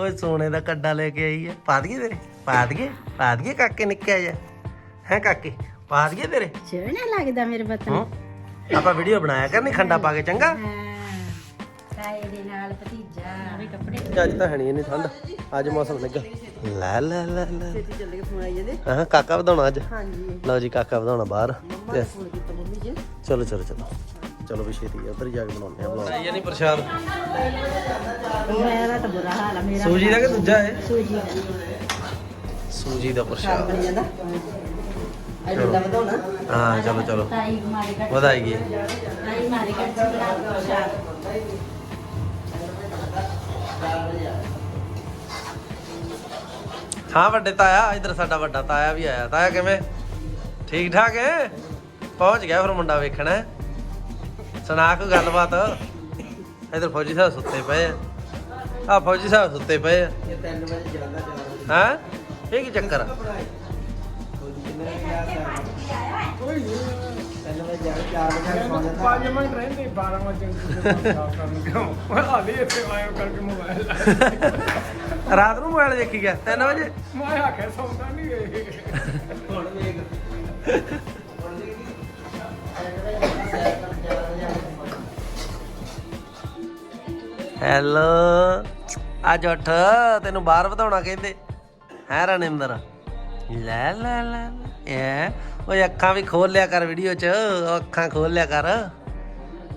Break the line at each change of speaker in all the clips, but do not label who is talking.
ਓਏ ਸੋਨੇ ਦਾ ਕੱਡਾ ਲੈ ਕੇ ਆਈ ਹੈ ਪਾ ਦਈਏ ਤੇਰੇ? ਪਾ ਦਈਏ? ਪਾ ਦਈਏ ਕਾਕੇ ਨਿੱਕਾ ਜਿਹਾ? ਹੈ ਕਾਕੇ? ਪਾ ਦਈਏ ਤੇਰੇ?
ਸੋਹਣਾ ਲੱਗਦਾ ਮੇਰੇ ਬੱਤਨ
ਹੂੰ। ਆਪਾਂ ਵੀਡੀਓ ਬਣਾਇਆ ਕਰਨੀ ਖੰਡਾ ਪਾ ਕੇ ਚੰਗਾ?
ਤਾਏ ਦੇ ਨਾਲ ਭਤੀਜਾ। ਨਵੇਂ ਕੱਪੜੇ।
ਅੱਜ ਤਾਂ ਹੈ ਨਹੀਂ ਇੰਨੀ ਠੰਡ। ਅੱਜ ਮੌਸਮ ਲੱਗਾ ਲੈ ਲੈ ਲੈ ਲੈ।
ਚੱਲ ਕੇ ਫੋਨ ਆਈ ਜਾਂਦੇ।
ਹਾਂ ਕਾਕਾ ਵਧਾਉਣਾ ਅੱਜ।
ਹਾਂਜੀ।
ਲਓ ਜੀ ਕਾਕਾ ਵਧਾਉਣਾ ਬਾਹਰ।
ਜੀ
ਚਲੋ ਚਲੋ ਚਲੋ। ਚਲੋ ਵੀ ਛੇਤੀ ਉਧਰ ਜਾ ਕੇ ਬਣਾਉਂਦੇ ਆ ਬਲੌਗ ਨਹੀਂ ਪ੍ਰਸ਼ਾਦ?
ਮੇਰਾ ਤਾਂ ਬੁਰਾ ਹਾਲ ਆ ਮੇਰਾ
ਸੂਜੀ ਦਾ ਕਿ ਦੂਜਾ ਹੈ
ਸੂਜੀ। ਦਾ
ਸੂਜੀ ਦਾ ਪ੍ਰਸ਼ਾਦ।
ਬਣ ਜਾਂਦਾ ਅੱਜ ਦਾ ਵਧਾਉਣਾ
ਹਾਂ ਚਲੋ ਚਲੋ।
ਤਾਈ ਮਾਰੇ ਕੱਟ
ਵਧਾਈ ਗਈ।
ਤਾਈ ਮਾਰੇ ਕੱਟ ਬਣਾ ਪ੍ਰਸ਼ਾਦ।
ਹਾਂ ਵੱਡੇ ਤਾਇਆ ਇਧਰ ਸਾਡਾ ਵੱਡਾ ਤਾਇਆ ਵੀ ਆਇਆ। ਤਾਇਆ ਕਿਵੇਂ? ਠੀਕ ਠਾਕ ਹੈ? ਪਹੁੰਚ ਗਿਆ ਫਿਰ ਮੁੰਡਾ ਵੇਖਣਾ। ਹੈ। ਸੁਣਾ ਕੋਈ ਗੱਲਬਾਤ। ਇਧਰ ਫੌਜੀ ਸਾਹਿਬ ਸੁੱਤੇ ਪਏ ਆ। ਆ ਫੌਜੀ ਸਾਹਿਬ ਸੁੱਤੇ ਪਏ ਆ।
ਇਹ 3 ਵਜੇ ਜਾਂਦਾ ਜਾਂਦਾ
ਹਾਂ? ਇਹ ਕੀ ਚੱਕਰ ਆ?
3 ਵਜੇ ਜਾ 4 ਵਜੇ ਸੌਂ। ਜਾਂਦਾ
ਪੰਜ ਮਿੰਟ ਰਹਿੰਦੇ 12 ਵਜੇ ਸਾਫ਼ ਕਰਨ ਕਿਉਂ? ਹਾਲੇ ਇੱਥੇ ਆਇਓ ਕਰਕੇ ਮੋਬਾਈਲ
ਰਾਤ ਨੂੰ ਮੋਬਾਈਲ ਦੇਖੀ ਗਿਆ 3 ਵਜੇ?
ਮੈਂ ਆਖਿਆ ਸੌਂਦਾ ਨਹੀਂ ਇਹ।
ਹੁਣ ਵੇਖ।
ਹੈਲੋ। ਅੱਜ ਉੱਠ, ਤੈਨੂੰ ਬਾਹਰ ਵਧਾਉਣਾ ਕਹਿੰਦੇ। ਹੈ ਰਣਿੰਦਰ? ਲੈ ਲੈ ਲੈ ਐ, ਓਏ ਅੱਖਾਂ ਵੀ ਖੋਲ ਲਿਆ ਕਰ ਵੀਡੀਓ 'ਚ। ਅੱਖਾਂ ਖੋਲ ਲਿਆ ਕਰ।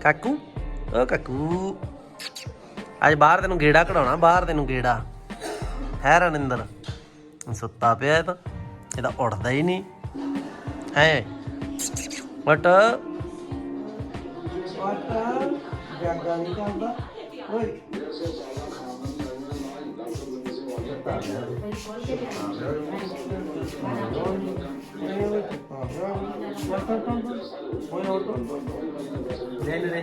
ਕਾਕੂ, ਓ ਕਾਕੂ। ਅੱਜ ਬਾਹਰ ਤੈਨੂੰ ਗੇੜਾ ਕਢਾਉਣਾ, ਬਾਹਰ ਤੈਨੂੰ ਗੇੜਾ। ਹੈ ਰਣਿੰਦਰ? ਸੁੱਤਾ ਪਿਆ ਇਹ ਤਾਂ। ਇਹ ਤਾਂ ਉੱਠਦਾ ਹੀ ਨਹੀਂ। ਹੈ। ਬਟ
ਪਾਟਾ ਜਾਗਾ ਨਹੀਂ ਕਰਦਾ ਓਏ
ਲੈ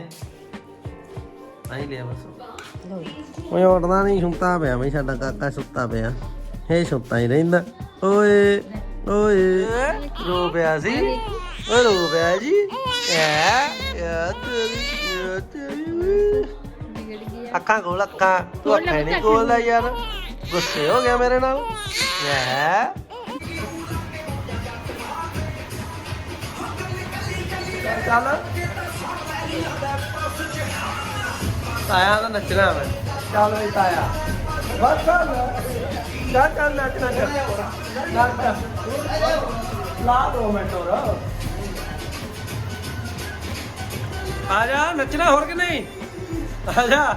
ਲੈ ਉੱਠਦਾ ਨਹੀਂ, ਸੁੱਤਾ ਪਿਆ ਮੈਂ ਸਾਡਾ ਕਾਕਾ ਸੁੱਤਾ ਪਿਆ। ਇਹ ਸੁੱਤਾ ਹੀ ਰਹਿੰਦਾ। ਓਏ ਓਏ, ਰੋ ਪਿਆ ਸੀ। ਓਏ, ਰੋ ਪਿਆ ਜੀ। ਐ ਯਾ ਤੇਰੀ ਯਾ ਤੇਰੀ। ਅੱਖਾਂ ਖੋਲ ਅੱਖਾਂ ਤੂੰ ਅੱਖਾਂ ਨਹੀਂ ਖੋਲਦਾ ਯਾਰ। ਗੁੱਸੇ ਹੋ ਗਿਆ ਮੇਰੇ ਨਾਲ। ਐ ਚੱਲ। ਤਾਇਆ ਦਾ ਨੱਚਣਾ ਮੈਂ ਚੱਲ ਵੀ ਤਾਇਆ। ਬਸ ਚੱਲ। ਚੱਲ ਚੱਲ ਨੱਚਣਾ ਚੱਲ ਨੱਚ। ਲਾ ਦੋ ਮਿੰਟ ਹੋਰ। ਆ ਜਾ ਨੱਚਣਾ ਹੋਰ ਕਿ ਨਹੀਂ? ਆ ਜਾ।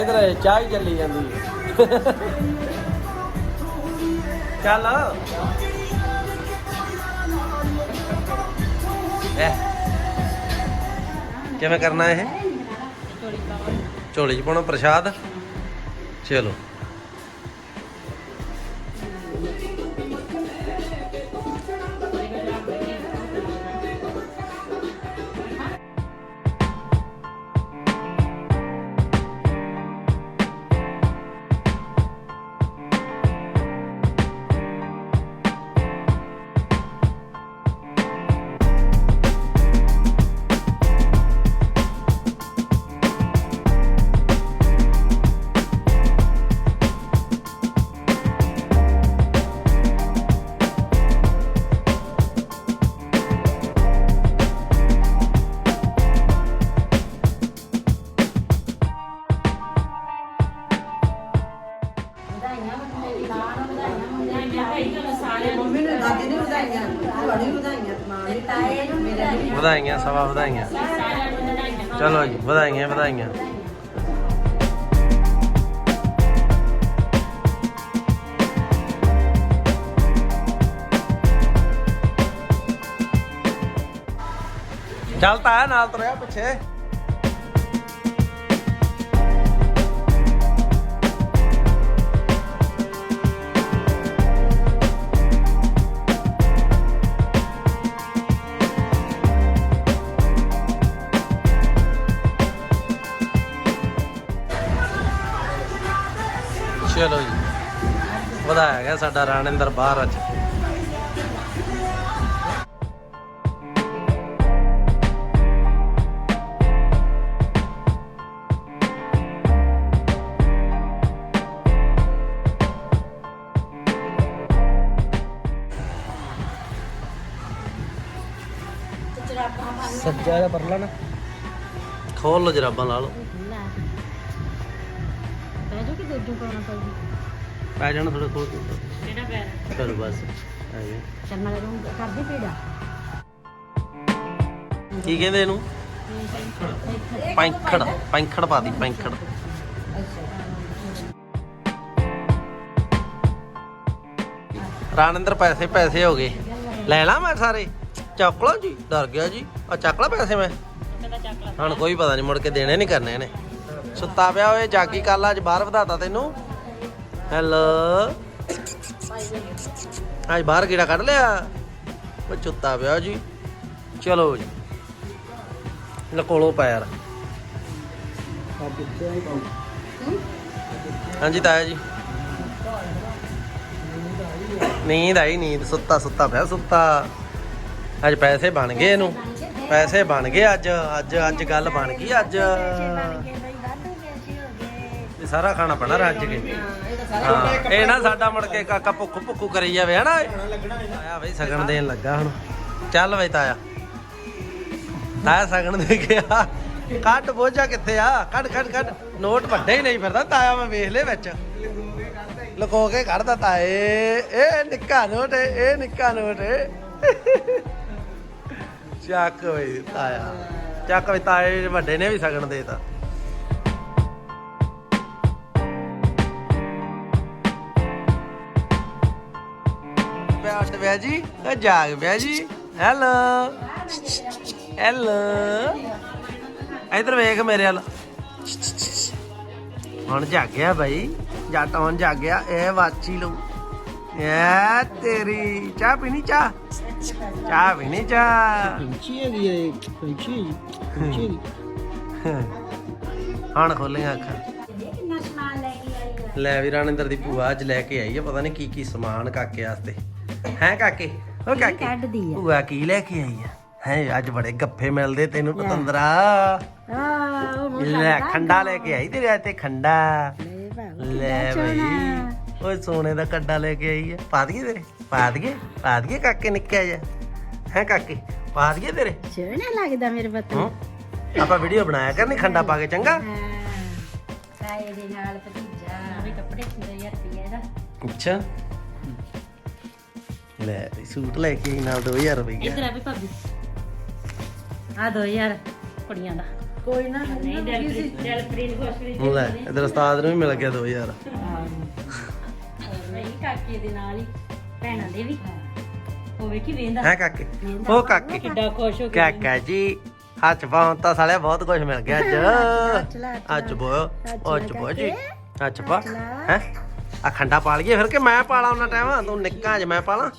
ਇਧਰ ਚਾਹ ਹੀ ਚੱਲੀ ਜਾਂਦੀ ਹੈ। ਚੱਲ। ਐ। ਕਿਵੇਂ ਕਰਨਾ ਇਹ? ਝੋਲੀ ਚ ਪਾਉਣਾ ਪ੍ਰਸ਼ਾਦ? ਚਲੋ।
ਵਧਾਈਆਂ
ਤੁਹਾਡੀ ਵਧਾਈਆਂ ਮਾਂ ਨੇ
ਤਾਏ ਨੂੰ ਵਧਾਈਆਂ।
ਵਧਾਈਆਂ ਸਵਾ ਵਧਾਈਆਂ। ਚਲੋ ਜੀ ਵਧਾਈਆਂ ਵਧਾਈਆਂ। ਚੱਲ ਤਾਇਆ ਨਾਲ ਤੁਰਿਆ ਪਿੱਛੇ। ਇਹ ਸਾਡਾ ਰਾਣਿੰਦਰ ਬਾਹਰ ਅੱਜ।
ਸੱਜਾ ਦਾ ਪਰਲਾ ਨਾ।
ਖੋਲ ਲੋ ਜਰਾਬਾਂ ਲਾ ਲਓ।
ਲੈ। ਬੈਜੋ ਕਿ ਦੂਜੂ ਪਾਉਣਾ ਪਊਗੀ
ਪੈ ਜਾਣਾ ਥੋੜਾ ਖੋਲ
ਕਿਹੜਾ ਪੈਰ
ਚਲੋ ਬਸ ਆ ਗਏ।
ਚਰਨਾ ਦੇ ਰੂਮ ਕਰਦੀ ਪੀੜਾ
ਕੀ ਕਹਿੰਦੇ ਇਹਨੂੰ? ਪੈਂਖੜ ਪੈਂਖੜ ਪਾ ਦੀ ਪੈਂਖੜ। ਰਾਨਿੰਦਰ ਪੈਸੇ ਪੈਸੇ ਹੋ ਗਏ। ਲੈ ਲਾ ਮੈਂ ਸਾਰੇ। ਚੱਕ ਲਓ ਜੀ ਡਰ ਗਿਆ ਜੀ। ਆ ਚੱਕ ਲਾ ਪੈਸੇ ਮੈਂ। ਹੁਣ ਕੋਈ ਪਤਾ ਨਹੀਂ ਮੁੜ ਕੇ ਦੇਣੇ ਨਹੀਂ ਕਰਨੇ ਇਹਨੇ। ਸੁੱਤਾ ਪਿਆ ਓਏ ਜਾਗੀ ਕੱਲ ਅੱਜ ਬਾਹਰ ਵਧਾਤਾ ਤੈਨੂੰ। ਹੈਲੋ ਅੱਜ ਬਾਹਰ ਕੀੜਾ ਕੱਢ ਲਿਆ? ਉਹ ਚੁੱਤਾ ਪਿਆ ਜੀ। ਚਲੋ ਜੀ। ਲਕੋਲੋ ਪੈਰ। ਹਾਂਜੀ ਤਾਇਆ ਜੀ। ਨੀਂਦ ਆਈ, ਨੀਂਦ ਸੁੱਤਾ ਸੁੱਤਾ ਪਿਆ, ਸੁੱਤਾ। ਅੱਜ ਪੈਸੇ ਬਣ ਗਏ ਇਹਨੂੰ। ਪੈਸੇ ਬਣ ਗਏ ਅੱਜ ਅੱਜ ਅੱਜ ਗੱਲ ਬਣ ਗਈ ਅੱਜ। ਸਾਰਾ ਖਾਣਾ ਪੈਣਾ ਰੱਜ ਕੇ ਹਾਂ, ਇਹ ਨਾ ਸਾਡਾ ਮੁੜ ਕੇ ਕਾਕਾ ਭੁੱਖ ਭੁੱਖੂ ਕਰੀ ਜਾਵੇ, ਹਨਾ? ਆਇਆ ਬਈ ਸਗਣ ਦੇਣ ਲੱਗਾ ਹੁਣ। ਚੱਲ ਬਈ ਤਾਇਆ। ਤਾਇਆ ਸਗਣ ਦੇ ਗਿਆ ਕੱਢ ਬੋਝਾ ਕਿੱਥੇ ਆ? ਕੱਢ ਕੱਢ ਕੱਢ। ਨੋਟ ਵੱਡੇ ਹੀ ਨਹੀਂ ਫਿਰਦਾ, ਤਾਇਆ ਮੈਂ ਵੇਖ ਲੈ ਵਿੱਚ। ਲੁਕੋ ਕੇ ਕੱਢਦਾ ਤਾਏ। ਇਹ ਨਿੱਕਾ ਨੋਟ ਇਹ ਨਿੱਕਾ ਨੋਟ ਚੱਕ ਬਈ ਤਾਇਆ। ਚੱਕ ਬਈ ਤਾਏ ਵੱਡੇ ਨੇ ਵੀ ਸਗਣ ਦੇਤਾ। ਪਿਆ ਜੀ? ਉਹ ਜਾਗ ਪਿਆ ਜੀ। ਹੈਲੋ ਹੈਲੋ ਇਧਰ ਵੇਖ ਮੇਰੇ ਵੱਲ। ਹੁਣ ਜਾਗਿਆ ਬਾਈ। ਜੱਟ ਹੁਣ ਜਾਗਿਆ। ਇਹ ਵਾਚੀ ਲਊ। ਐ ਤੇਰੀ ਚਾਹ ਪੀਣੀ ਚਾਹ? ਚਾਹ ਪੀਣੀ ਚਾਹ।
ਪੰਛੀ ਹੈਗੀ ਇਹ। ਪੰਛੀ ਪੰਛੀ
ਹੁਣ ਖੋਲੀਆਂ ਅੱਖਾਂ।
ਕਿੰਨਾ ਸਮਾਨ ਲੈ ਕੇ ਆਈ ਆ?
ਲੈ ਵੀ ਰਾਣਿੰਦਰ ਦੀ ਭੂਆ ਅੱਜ ਲੈ ਕੇ ਆਈ ਆ। ਪਤਾ ਨਹੀਂ ਕੀ ਕੀ ਸਮਾਨ ਕਾਕੇ ਵਾਸਤੇ। ਹੈ ਕਾਕੇ? ਉਹ ਕਾਕੇ?
ਕੱਢਦੀ ਆ।
ਭੂਆ ਕੀ ਲੈ ਕੇ ਆਈ ਆ? ਹੈ ਅੱਜ ਬੜੇ ਗੱਫੇ ਮਿਲਦੇ ਤੈਨੂੰ ਪਤੰਦਰਾ।
ਆ ਉਹ
ਲੈ ਖੰਡਾ ਲੈ ਕੇ ਆਈ ਤੇਰੇ ਵਾਸਤੇ ਖੰਡਾ।
ਲੈ
ਬਈ। ਓਏ ਸੋਨੇ ਦਾ ਕੱਡਾ ਲੈ ਕੇ ਆਈ ਆ। ਪਾ ਦਈਏ ਤੇਰੇ? ਪਾ ਦਈਏ? ਪਾ ਦਈਏ ਕਾਕੇ ਨਿੱਕਾ ਜਿਹਾ? ਹੈ ਕਾਕੇ? ਪਾ ਦਈਏ ਤੇਰੇ?
ਸੋਹਣਾ ਲੱਗਦਾ ਮੇਰੇ ਬੱਤੂ
ਆਪਾਂ ਵੀਡੀਓ ਬਣਾਇਆ ਕਰਨੀ ਖੰਡਾ ਪਾ ਕੇ ਚੰਗਾ?
ਤਾਏ ਦੇ ਨਾਲ ਭਤੀਜਾ। ਵੀ ਕੱਪੜੇ 3000 ਰੁਪਏ ਦਾ
ਅੱਛਾ। ਲੈ ਵੀ ਸੂਟ ਲੈ ਕੇ ਆਈ ਨਾਲ 2000 ਰੁਪਏ
ਇਧਰ ਆ ਵੀ ਭਾਬੀ। ਆ 2000 ਕੁੜੀਆਂ ਦਾ।
ਕੋਈ ਨਾ
ਨਹੀਂ ਦਿਲਪ੍ਰੀਤ ਦਿਲਪ੍ਰੀਤ ਖੁਸ਼ਪ੍ਰੀਤ
ਲੈ ਇਧਰ ਉਸਤਾਦ ਨੂੰ ਵੀ ਮਿਲ ਗਿਆ 2000
ਨਹੀਂ ਕਾਕੇ ਦੇ ਨਾਲ ਹੀ ਭੈਣਾਂ ਦੇ ਵੀ। ਉਹ ਵੇਖੀ ਵੇਂਦਾ।
ਹੈ ਕਾਕੇ? ਉਹ ਕਾਕੇ।
ਕਿੱਡਾ ਖੁਸ਼ ਹੋ ਕੇ
ਕਾਕਾ ਜੀ ਹੱਥ ਪਾਉਣ ਤਾਂ ਸਾਲਿਆ ਬਹੁਤ ਕੁਝ ਮਿਲ ਗਿਆ ਅੱਜ। ਅੱਜ ਬੋ ਅੱਜ ਬੋ ਜੀ। ਅੱਜ ਪਾ। ਹੈ? ਆ ਖੰਡਾ ਪਾ ਲਈਏ ਫਿਰ ਕਿ ਮੈਂ ਪਾਲਾ ਉਹਨਾਂ ਟਾਈਮ? ਤੂੰ ਨਿੱਕਾ ਜ ਮੈਂ ਪਾਲਾ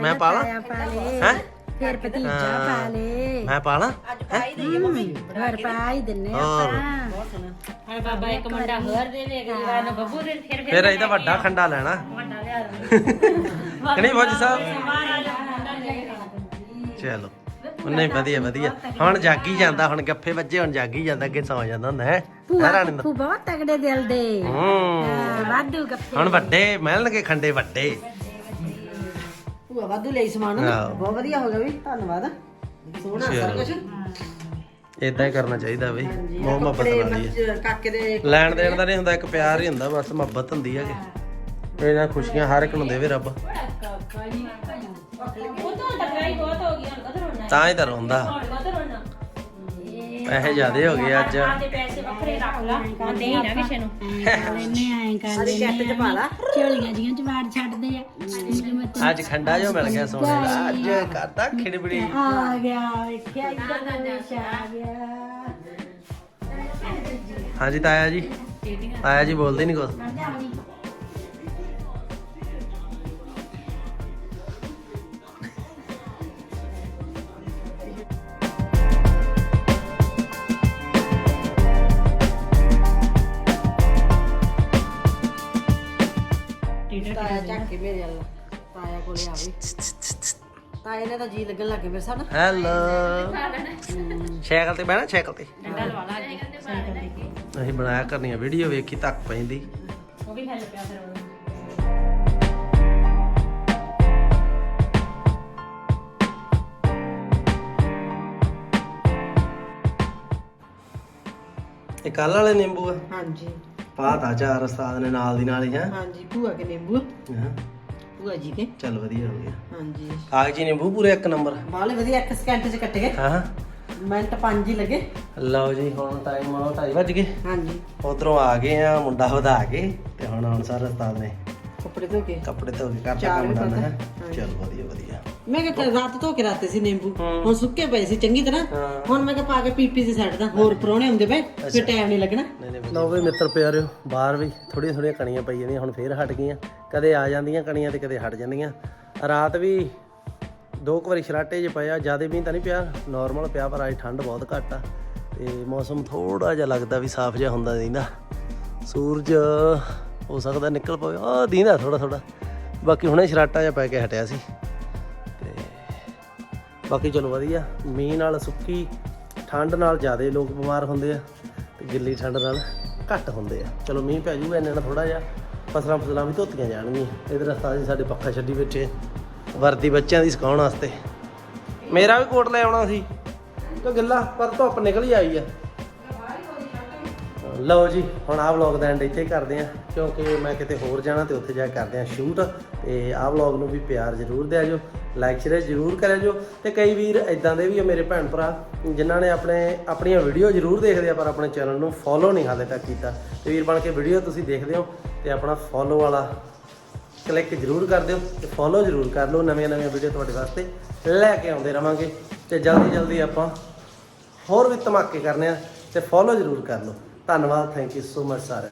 ਮੈਂ ਪਾਲਾ
ਪਾ ਲੇ
ਹੈ?
ਫਿਰ ਭਤੀਜਾ ਪਾ ਲੇ।
ਮੈਂ ਪਾਲਾ
ਹੋਰ ਪਾ ਹੀ ਦਿੰਨੇ
ਹੋਰ।
ਆਪਾਂ। ਹਾਂ ਬਾਬਾ ਇੱਕ ਮੁੰਡਾ ਹੋਰ ਦੇ ਦੇ ਵਾਰ ਨੂੰ ਬੱਬੂ ਦੇ ਫਿਰ
ਫਿਰ ਇਹਦਾ ਵੱਡਾ ਖੰਡਾ ਲੈਣਾ।
ਵੱਡਾ ਲਿਆ
ਕਿ ਨਹੀਂ ਫੌਜੀ ਸਾਹਿਬ? ਚਲੋ। ਉਹਨੇ ਵਧੀਆ ਵਧੀਆ। ਹੁਣ ਜਾਗੀ ਜਾਂਦਾ ਹੁਣ ਗੱਫੇ ਵੱਜੇ ਹੁਣ ਜਾਗੀ ਜਾਂਦਾ ਅੱਗੇ ਸੌ ਜਾਂਦਾ ਹੁੰਦਾ ਹੈ? ਹੈ ਰਾਣੀ ਦਾ
ਤੂੰ ਬਹੁਤ ਤਗੜੇ ਦਿਲ ਦੇ।
ਹੂੰ।
ਹਾਂ, ਵਾਧੂ ਗੱਪੇ
ਹੁਣ ਵੱਡੇ ਮਿਲਣਗੇ ਖੰਡੇ ਵੱਡੇ।
ਭੂਆ ਵਾਧੂ ਲਈ ਸਮਾਨ
ਆਹੋ।
ਬਹੁਤ ਵਧੀਆ ਹੋ ਗਿਆ ਵੀ ਧੰਨਵਾਦ। ਸੋਹਣਾ ਸਾਰਾ ਕੁਝ
ਇਦਾਂ ਹੀ ਕਰਨਾ ਚਾਹੀਦਾ ਬਈ। ਬਹੁਤ ਮੁਹੱਬਤ ਬਣਦੀ ਹੈ
ਕਾਕੇ ਦੇ
ਲੈਣ ਦੇਣ ਦਾ ਨਹੀਂ ਹੁੰਦਾ ਇੱਕ ਪਿਆਰ ਹੀ ਹੁੰਦਾ ਬਸ ਮੁਹੱਬਤ ਹੁੰਦੀ ਹੈ ਕਿ। ਇਹਨਾਂ ਖੁਸ਼ੀਆਂ ਹਰ ਇੱਕ ਨੂੰ ਦੇਵੇ ਰੱਬ।
ਤਾਂ ਹੀ
ਤਾਂ ਰੋਂਦਾ। ਪੈਸੇ ਜ਼ਿਆਦੇ ਹੋ ਗਏ ਅੱਜ।
ਆਦੇ ਪੈਸੇ ਵੱਖਰੇ ਰੱਖ ਲਾ। ਆਂਦੇ ਹੀ ਨਾ ਕਿਸੇ ਨੂੰ। ਲੈਨੇ ਆਏ ਕਰ
ਅਰੇ ਜੱਟ ਚ ਪਾ ਲਾ।
ਝੋਲੀਆਂ ਜੀਆਂ ਚ ਵਾੜ ਛੱਡਦੇ ਆ। ਮੇਰੇ ਮਤ
ਅੱਜ ਖੰਡਾ ਜੋ ਮਿਲ ਗਿਆ ਸੋਨੇ ਦਾ। ਅੱਜ ਕਰਦਾ ਖਿੜਬੜੀ।
ਆ ਗਿਆ ਵੇਖਿਆ ਇੱਧਰ ਦਾ ਦੇਸ਼ ਆ ਗਿਆ।
ਹਾਂਜੀ ਤਾਇਆ ਜੀ। ਤਾਇਆ ਜੀ ਬੋਲਦੇ ਨਹੀਂ ਕੁਛ।
ਤਾਇਆ ਚੱਕ ਕੇ ਮੇਰੇ ਵੱਲ। ਤਾਇਆ ਕੋਲੇ ਆਵੇ ਤਾਇਆ ਨੇ ਤਾਂ ਜੀ ਲੱਗਣ ਲੱਗੇ ਮੇਰੇ ਸਾਹ
ਹੈਲੋ ਸਾਈਕਲ ਤੇ ਬਹਿਣਾ ਸਾਈਕਲ ਤੇ?
ਡੰਡਾ ਲਵਾ ਲਾ
ਅਸੀਂ ਬਣਾਇਆ ਕਰਨੀਆਂ ਵੀਡੀਓ ਵੇਖੀ ਤੱਕ ਪੈਂਦੀ।
ਉਹ ਵੀ ਫੈਲ ਪਿਆ ਫਿਰ ਉਹ
ਇਹ ਕੱਲ ਵਾਲੇ ਨਿੰਬੂ ਆ?
ਹਾਂਜੀ।
ਪਾਤਾ ਚਾਰ ਉਸਤਾਦ ਨੇ ਨਾਲ ਦੀ ਨਾਲ ਹੀ ਹੈ?
ਹਾਂਜੀ ਭੂਆ ਕੇ ਨਿੰਬੂ। ਭੂਆ ਜੀ ਕੇ
ਚੱਲ ਵਧੀਆ ਹੋ ਗਿਆ।
ਹਾਂਜੀ।
ਕਾਗਜੀ ਨਿੰਬੂ ਪੂਰੇ ਇੱਕ ਨੰਬਰ?
ਬਾਲੇ ਵਧੀਆ ਇੱਕ ਸਕਿੰਟ ਚ ਕੱਟ ਗਏ।
ਹਾਂ
ਮਿੰਟ ਪੰਜ ਹੀ ਲੱਗੇ।
ਲਓ ਜੀ ਹੁਣ ਟਾਈਮ ਆ 2:30 ਵੱਜ ਗਏ।
ਹਾਂਜੀ।
ਉਧਰੋਂ ਆ ਗਏ ਆ ਮੁੰਡਾ ਵਧਾ ਕੇ ਤੇ ਹੁਣ ਹੁਣ ਸਰ ਉਸਤਾਦ ਨੇ।
ਕੱਪੜੇ ਧੋ ਕੇ।
ਕੱਪੜੇ ਧੋ ਕੇ ਕਰਤਾ ਕੰਮ ਡਨ ਹੈ। ਚੱਲ ਵਧੀਆ ਵਧੀਆ।
ਮੈਂ ਕਿਹਾ ਰਾਤ ਧੋ ਕੇ ਰਾਤੇ ਸੀ ਨਿੰਬੂ। ਹੁਣ ਸੁੱਕੇ ਪਏ ਸੀ ਚੰਗੀ ਤਰ੍ਹਾਂ। ਹੁਣ ਮੈਂ ਕਿਹਾ ਪਾ ਕੇ ਪੀਪੀ ਤੇ ਸੱਟਦਾ ਹੋਰ ਪਰੋਣੇ ਹੁੰਦੇ ਪਏ ਫਿਰ ਟਾਈਮ ਨਹੀਂ ਲੱਗਣਾ।
ਲਓ ਵੀ ਮਿੱਤਰ ਪਿਆਰਿਓ, ਬਾਹਰ ਵੀ ਥੋੜੀਆਂ ਥੋੜੀਆਂ ਕਣੀਆਂ ਪਈ ਜਾਂਦੀਆਂ, ਹੁਣ ਫੇਰ ਹਟ ਗਈਆਂ। ਕਦੇ ਆ ਜਾਂਦੀਆਂ ਕਣੀਆਂ ਤੇ ਕਦੇ ਹਟ ਜਾਂਦੀਆਂ। ਰਾਤ ਵੀ ਦੋ ਕੁ ਵਾਰੀ ਸਰਾਟੇ 'ਚ ਪਿਆ ਜ਼ਿਆਦਾ ਵੀ ਤਾਂ ਨਹੀਂ ਪਿਆ ਨਾਰਮਲ ਪਿਆ, ਪਰ ਅੱਜ ਠੰਡ ਬਹੁਤ ਘੱਟ ਆ। ਤੇ ਮੌਸਮ ਥੋੜਾ ਜਿਹਾ ਲੱਗਦਾ ਵੀ ਸਾਫ਼ ਜਿਹਾ ਹੁੰਦਾ ਰਹਿੰਦਾ। ਸੂਰਜ ਹੋ ਸਕਦਾ ਨਿਕਲ ਪਵੇ, ਆ ਦਿੰਦਾ ਥੋੜਾ ਥੋੜਾ ਬਾਕੀ ਹੁਣੇ ਸ਼ਰਾਟਾ ਜਿਹਾ ਪੈ ਕੇ ਹਟਿਆ ਸੀ। ਤੇ ਬਾਕੀ ਚਲੋ ਵਧੀਆ, ਮੀਂਹ ਨਾਲ ਸੁੱਕੀ, ਠੰਡ ਨਾਲ ਜ਼ਿਆਦਾ ਲੋਕ ਬਿਮਾਰ ਹੁੰਦੇ ਆ, ਤੇ ਗਿੱਲੀ ਠੰਡ ਨਾਲ। ਘੱਟ ਹੁੰਦੇ ਆ। ਚਲੋ ਮੀਂਹ ਪੈ ਜੂਗਾ, ਇੰਨੇ ਨਾਲ ਥੋੜਾ ਜਿਹਾ ਫਸਲਾਂ ਫਸਲਾਂ ਵੀ ਧੋਤੀਆਂ ਜਾਣਗੀਆਂ। ਇਧਰ ਰਸਤਾ ਜੀ ਸਾਡੇ ਪੱਖਾ ਛੱਡੀ ਬੈਠੇ ਵਰਦੀ ਬੱਚਿਆਂ ਦੀ ਸਿਖਾਉਣ ਵਾਸਤੇ। ਮੇਰਾ ਵੀ ਕੋਟ ਲੈ ਆਉਣਾ ਸੀ। ਤੇ ਗਿੱਲਾ? ਪਰ ਧੁੱਪ ਨਿਕਲ ਹੀ ਆਈ ਆ। ਲਓ ਜੀ, ਹੁਣ ਆਹ ਵਲੌਗ ਦਾ ਐਂਡ ਇੱਥੇ ਕਰਦੇ ਆ ਕਿਉਂਕਿ ਮੈਂ ਕਿਤੇ ਹੋਰ ਜਾਣਾ ਤੇ ਉੱਥੇ ਜਾ ਕੇ ਕਰਦੇ ਆ ਸ਼ੂਟ ਤੇ ਆਹ ਵਲੌਗ ਨੂੰ ਵੀ ਪਿਆਰ ਜ਼ਰੂਰ ਦਿਆ ਜੋ ਲਾਈਕ ਸ਼ੇਅਰ ਜ਼ਰੂਰ ਕਰਿਆ ਜੋ ਤੇ ਕਈ ਵੀਰ ਇਦਾਂ ਦੇ ਵੀ ਆ ਮੇਰੇ ਭੈਣ ਭਰਾ, ਜਿਨ੍ਹਾਂ ਨੇ ਆਪਣੇ, ਆਪਣੀਆਂ ਵੀਡੀਓ ਜ਼ਰੂਰ ਦੇਖਦੇ ਆ, ਪਰ ਆਪਣੇ ਚੈਨਲ ਨੂੰ ਫੋਲੋ ਨਹੀਂ ਹਾਲੇ ਤੱਕ ਕੀਤਾ, ਤੇ ਵੀਰ ਬਣ ਕੇ ਵੀਡੀਓ ਤੁਸੀਂ ਦੇਖਦੇ ਹੋ, ਤੇ ਆਪਣਾ ਫੋਲੋ ਵਾਲਾ ਕਲਿੱਕ ਜ਼ਰੂਰ ਕਰ ਦਿਓ, ਤੇ ਫੋਲੋ ਜ਼ਰੂਰ ਕਰ ਲਓ, ਨਵੀਆਂ ਨਵੀਆਂ ਵੀਡੀਓ ਤੁਹਾਡੇ ਵਾਸਤੇ ਲੈ ਕੇ ਆਉਂਦੇ ਰਵਾਂਗੇ, ਤੇ ਜਲਦੀ ਜਲਦੀ ਆਪਾਂ ਹੋਰ ਵੀ ਧਮਾਕੇ ਕਰਨੇ ਆ, ਤੇ ਫੋਲੋ ਜ਼ਰੂਰ ਕਰ ਲਓ। ਧੰਨਵਾਦ ਥੈਂਕ ਯੂ ਸੋ ਮਚ ਸਾਰੇ